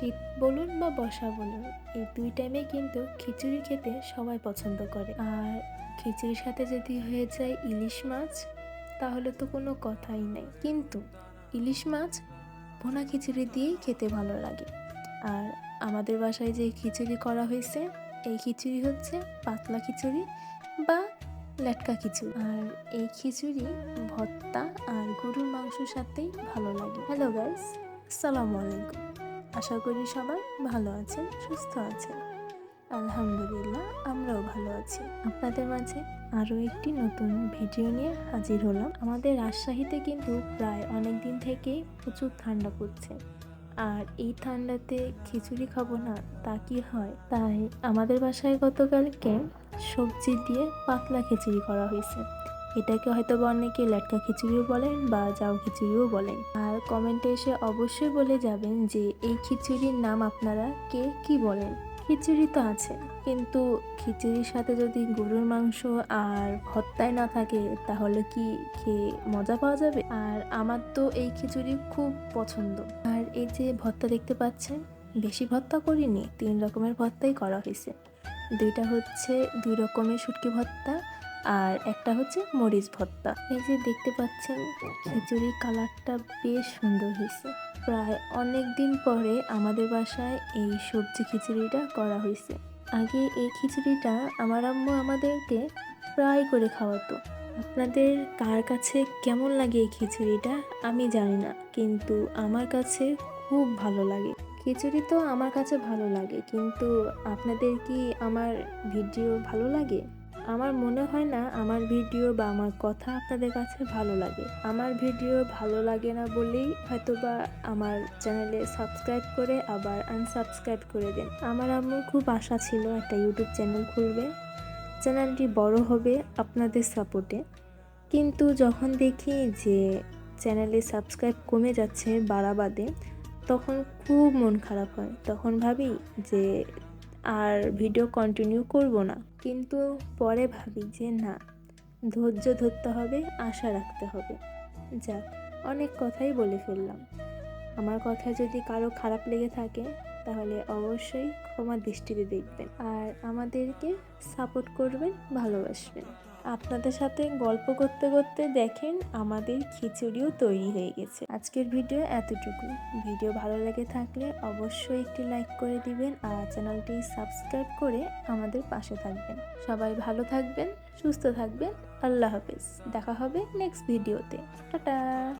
শীত বলুন বা বর্ষা বলুন, এই দুই টাইমে কিন্তু খিচুড়ি খেতে সবাই পছন্দ করে। আর খিচুড়ির সাথে যদি হয়ে যায় ইলিশ মাছ, তাহলে তো কোনো কথাই নাই। কিন্তু ইলিশ মাছ ভোনা খিচুড়ি দিয়েই খেতে ভালো লাগে। আর আমাদের বাসায় যে খিচুড়ি করা হয়েছে, এই খিচুড়ি হচ্ছে পাতলা খিচুড়ি বা লেটকা খিচুড়ি। আর এই খিচুড়ি ভর্তা আর গরুর মাংসের সাথেই ভালো লাগে। হ্যালো গাইস আসসালামু আলাইকুম। আশা করি সবাই ভালো আছেন, সুস্থ আছেন। আলহামদুলিল্লাহ, আমরাও ভালো আছি। আপনাদের মাঝে আরও একটি নতুন ভিডিও নিয়ে হাজির হলাম। আমাদের রাজশাহীতে কিন্তু প্রায় অনেক দিন থেকেই প্রচুর ঠান্ডা পড়ছে। আর এই ঠান্ডাতে খিচুড়ি খাব না, তা কি হয়? তাই আমাদের বাসায় গতকালকে সবজি দিয়ে পাতলা খিচুড়ি করা হয়েছে। এটাকে হয়তো বা অনেকে লেটকা খিচুড়িও বলেন বা জাউ খিচুড়িও বলেন। আর কমেন্টে এসে অবশ্যই বলে যাবেন যে এই খিচুড়ির নাম আপনারা কে কি বলেন। খিচুড়ি তো আছে, কিন্তু খিচুড়ির সাথে যদি গরুর মাংস আর ভর্তায় না থাকে, তাহলে কি খেয়ে মজা পাওয়া যাবে? আর আমার তো এই খিচুড়ি খুব পছন্দ। আর এই যে ভত্তা দেখতে পাচ্ছেন, বেশি ভত্তা করিনি, তিন রকমের ভত্তাই করা হয়েছে। দুইটা হচ্ছে দুই রকমের শুটকি ভর্তা আর একটা হচ্ছে মরিচ ভর্তা। এই যে দেখতে পাচ্ছেন, খিচুড়ির কালারটা বেশ সুন্দর হয়েছে। প্রায় অনেক দিন পরে আমাদের বাসায় এই সবজি খিচুড়িটা করা হয়েছে। আগে এই খিচুড়িটা আমার আম্মু আমাদেরকে প্রায় করে খাওয়াতো। আপনাদের কার কাছে কেমন লাগে এই খিচুড়িটা, আমি জানি না, কিন্তু আমার কাছে খুব ভালো লাগে। খিচুড়ি তো আমার কাছে ভালো লাগে, কিন্তু আপনাদের কি আমার ভিডিও ভালো লাগে? আমার মনে হয় না আমার ভিডিও বা আমার কথা আপনাদের কাছে ভালো লাগে। আমার ভিডিও ভালো লাগে না বলেই হয়তো বা আমার চ্যানেলে সাবস্ক্রাইব করে আবার আনসাবস্ক্রাইব করে দেন। আমার আম্মুর খুব আশা ছিল একটা ইউটিউব চ্যানেল খুলবে। চ্যানেলটি বড় হবে আপনাদের সাপোর্টে। কিন্তু যখন দেখি যে চ্যানেলে সাবস্ক্রাইব কমে যাচ্ছে বাড়াবাদে, তখন খুব মন খারাপ হয়। তখন ভাবি যে আর ভিডিও কন্টিনিউ করব না। কিন্তু পরে ভাবি যে না, ধৈর্য ধরতে হবে, আশা রাখতে হবে। যাক, অনেক কথাই বলে ফেললাম। আমার কথা যদি কারও খারাপ লেগে থাকে, তাহলে অবশ্যই ক্ষমা দৃষ্টিতে দেখবেন। আর আমাদেরকে সাপোর্ট করবেন, ভালোবাসবেন। আপনাদের সাথে গল্প করতে করতে দেখেন আমাদের খিচুড়িও তৈরি হয়ে গেছে। আজকের ভিডিও এতটুকু। ভিডিও ভালো লেগে থাকলে অবশ্যই একটি লাইক করে দিবেন আর চ্যানেলটি সাবস্ক্রাইব করে আমাদের পাশে থাকবেন। সবাই ভালো থাকবেন, সুস্থ থাকবেন। আল্লাহ হাফেজ। দেখা হবে নেক্সট ভিডিওতে টাটা!